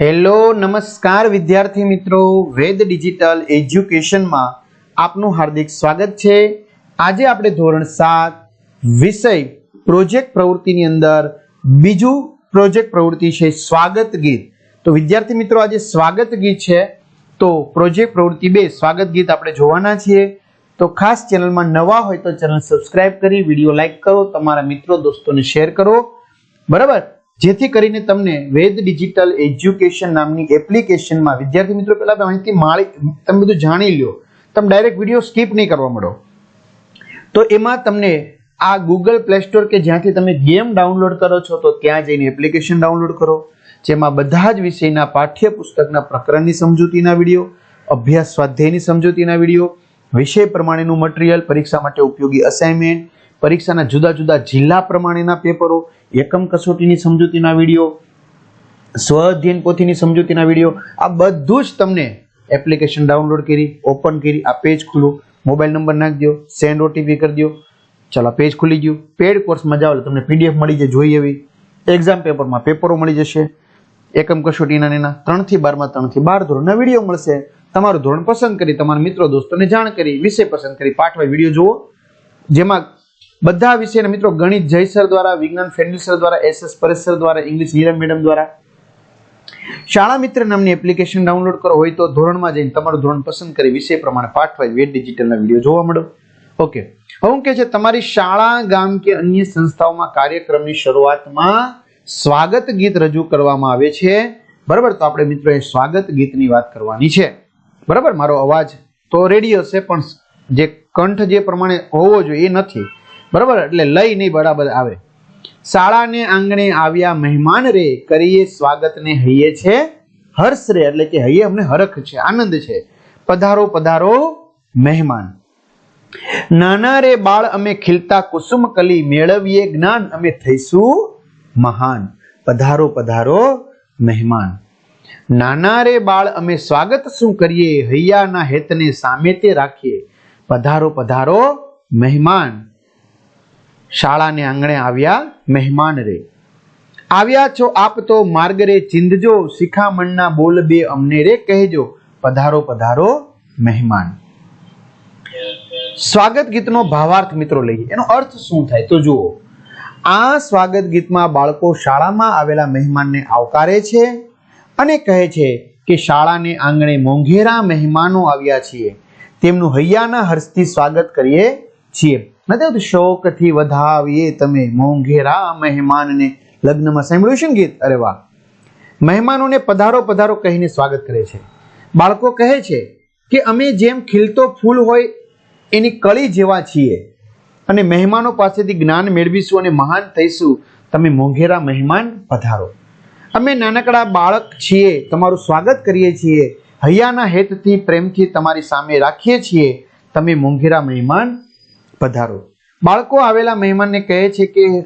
Hello, નમસ્કાર વિદ્યાર્થી મિત્રો. વેદ ડિજિટલ એજ્યુકેશનમાં આપનું હાર્દિક સ્વાગત છે. આજે આપણે ધોરણ સાત, વિષય પ્રોજેક્ટ પ્રવૃત્તિની અંદર બીજું પ્રોજેક્ટ પ્રવૃત્તિ છે સ્વાગત ગીત. તો વિદ્યાર્થી મિત્રો, આજે સ્વાગત ગીત છે. તો પ્રોજેક્ટ પ્રવૃત્તિ બે, સ્વાગત ગીત આપણે જોવાના છીએ. તો ખાસ ચેનલમાં નવા હોય તો ચેનલ સબસ્ક્રાઇબ કરી, વીડિયો લાઈક કરો, તમારા મિત્રો, દોસ્તોને શેર કરો. બરાબર? જેથી કરીને તમને વેદ ડિજિટલ એજ્યુકેશન નામની એપ્લિકેશનમાં, વિદ્યાર્થી મિત્રો પહેલા માહિતી માળી, તમે બધું જાણી લ્યો. તમે ડાયરેક્ટ વીડિયો સ્કીપ નહીં કરવા મળો તો એમાં તમને આ ગૂગલ પ્લે સ્ટોર કે જ્યાંથી તમે ગેમ ડાઉનલોડ કરો છો, તો ત્યાં જઈને એપ્લિકેશન ડાઉનલોડ કરો. જેમાં બધા જ વિષયના પાઠ્યપુસ્તકના પ્રકરણની સમજૂતીના વીડિયો, અભ્યાસ સ્વાધ્યાયની સમજૂતીના વીડિયો, વિષય પ્રમાણેનું મટીરિયલ પરીક્ષા માટે ઉપયોગી અસાઇનમેન્ટ પરીક્ષાના જુદા જુદા જિલ્લા પ્રમાણેના પેપરો, એકમ કસોટીની સમજૂતીના વીડિયો સ્વ અધ્યયન પોથીની સમજૂતીના વીડિયો, આ બધું જ તમને એપ્લિકેશન ડાઉનલોડ કરી, ઓપન કરી, આ પેજ ખુલ્લું મોબાઈલ નંબર નાખી દો, સેન્ડ ઓટીપી કરી દો. ચાલો પેજ ખુલી ગયું. પેડ કોર્સમાં જાઓ તમને પીડીએફ મળી જાય જોઈએ એવી એક્ઝામ પેપરમાં પેપરો મળી જશે. એકમ કસોટીના ને એના ત્રણથી બારમાં ત્રણથી બાર ધોરણના વીડિયો મળશે. તમારું ધોરણ પસંદ કરી, તમારા મિત્રો, દોસ્તોને જાણ કરી, વિષય પસંદ કરી પાઠવાય વીડિયો જુઓ. જેમાં બધા વિષયના મિત્રો ગણિત જયસર દ્વારા, વિજ્ઞાન ફેન્ડિસર સર દ્વારા એસ એસ પરેશ સર દ્વારા, ઇંગ્લિશ નીરમ મેડમ દ્વારા. શાળા મિત્ર નામની એપ્લિકેશન ડાઉનલોડ કરો, હોય તો ધોરણમાં જઈને તમારું ધોરણ પસંદ કરી વિષય પ્રમાણે પાઠ વાઇઝ વેટ ડિજિટલના વીડિયો જોવા મળો. ઓકે હું કે છે, તમારી શાળા, ગામ કે અન્ય સંસ્થાઓમાં કાર્યક્રમની શરૂઆતમાં સ્વાગત ગીત રજૂ કરવામાં આવે છે. બરાબર? તો આપણે મિત્રો એ સ્વાગત ગીતની વાત કરવાની છે. બરાબર? મારો અવાજ તો રેડી હશે, પણ જે કંઠ જે પ્રમાણે હોવો જોઈએ એ નથી. બરાબર? એટલે લઈ નહીં, બરાબર, આવે. શાળાને આંગણે આવ્યા મહેમાન રે કરીએ સ્વાગતને હૈયે છે હર્ષ રે એટલે કે હૈયે અમને હરખ છે, આનંદ છે. પધારો પધારો, મહેમાન. નાના રે બાળ અમે ખીલતા કુસુમ કલી મેળવીએ, જ્ઞાન અમે થઈશું મહાન. પધારો પધારો, મહેમાન. નાના રે બાળ અમે સ્વાગત શું કરીએ? હૈયાના હેતને સામે તે રાખીએ. પધારો પધારો, મહેમાન. શાળાને આંગણે આવ્યા મહેમાન રે. આવ્યા છો આપ તો માર્ગ રે ચિંધજો, શિખામણના બોલ બે અમને રે કહેજો, પધારો પધારો મહેમાન. સ્વાગત ગીતનો ભાવાર્થ મિત્રો લઈએ. એનો અર્થ શું થાય? તો જુઓ, આ સ્વાગત ગીતમાં બાળકો શાળામાં આવેલા મહેમાનને આવકારે છે અને કહે છે કે શાળાને આંગણે મોંઘેરા મહેમાનો આવ્યા છીએ. તેમનું હૈયાના હર્ષથી સ્વાગત કરીએ છીએ. નથી આવતું શોકથી વધાવીએ તમે મોંઘેરા મહેમાનને લગ્નમાં સાંભળ્યું છે ગીત? અરે વાહ. મહેમાનોને પધારો પધારો કહીને સ્વાગત કરે છે. બાળકો કહે છે કે અમે જેમ ખીલતો ફૂલ હોય એની કળી જેવા છીએ. અને મહેમાનો પાસેથી જ્ઞાન મેળવીશું અને મહાન થઈશું. તમે મોંઘેરા મહેમાન પધારો. અમે નાનકડા બાળક છીએ, તમારું સ્વાગત કરીએ છીએ. હૈયાના હેતથી, પ્રેમથી તમારી સામે રાખીએ છીએ. તમે મોંઘેરા મહેમાન પધારો. બાળકો આવેલા મહેમાનને કહે છે કે,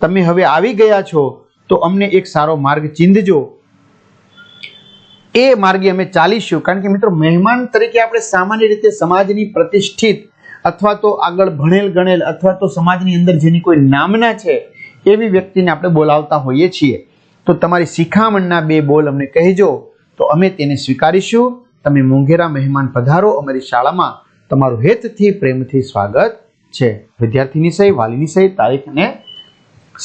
તમે હવે આવી ગયા છો, તો અમને એક સારો માર્ગ ચીંધજો. એ માર્ગે અમે ચાલીશું. કારણ કે મિત્રો, મહેમાન તરીકે આપણે સામાન્ય રીતે સમાજની પ્રતિષ્ઠિત અથવા તો આગળ ભણેલ ગણેલ અથવા તો સમાજની અંદર જેની કોઈ નામના છે, એવી વ્યક્તિને આપણે બોલાવતા હોઈએ છીએ. તો તમારી શિખામણના બે બોલ અમને કહેજો. તો અમે તેને સ્વીકારીશું. તમે મોંઘેરા મહેમાન પધારો. અમારી શાળામાં તમારું હેતથી, પ્રેમથી સ્વાગત. છે. વિદ્યાર્થીની સહી, વાલીની સહી, તારીખ અને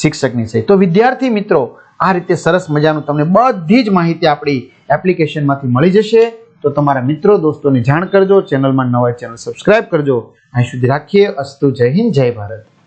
શિક્ષકની સહી. તો વિદ્યાર્થી મિત્રો, આ રીતે સરસ મજાનું તમને બધી જ માહિતી આપણી એપ્લિકેશનમાંથી મળી જશે. તો તમારા મિત્રો, દોસ્તોને જાણ કરજો. ચેનલમાં નવા ચેનલ સબસ્ક્રાઇબ કરજો. અહીં સુધી રાખીએ. અસ્તુ જય હિન્દ, જય ભારત.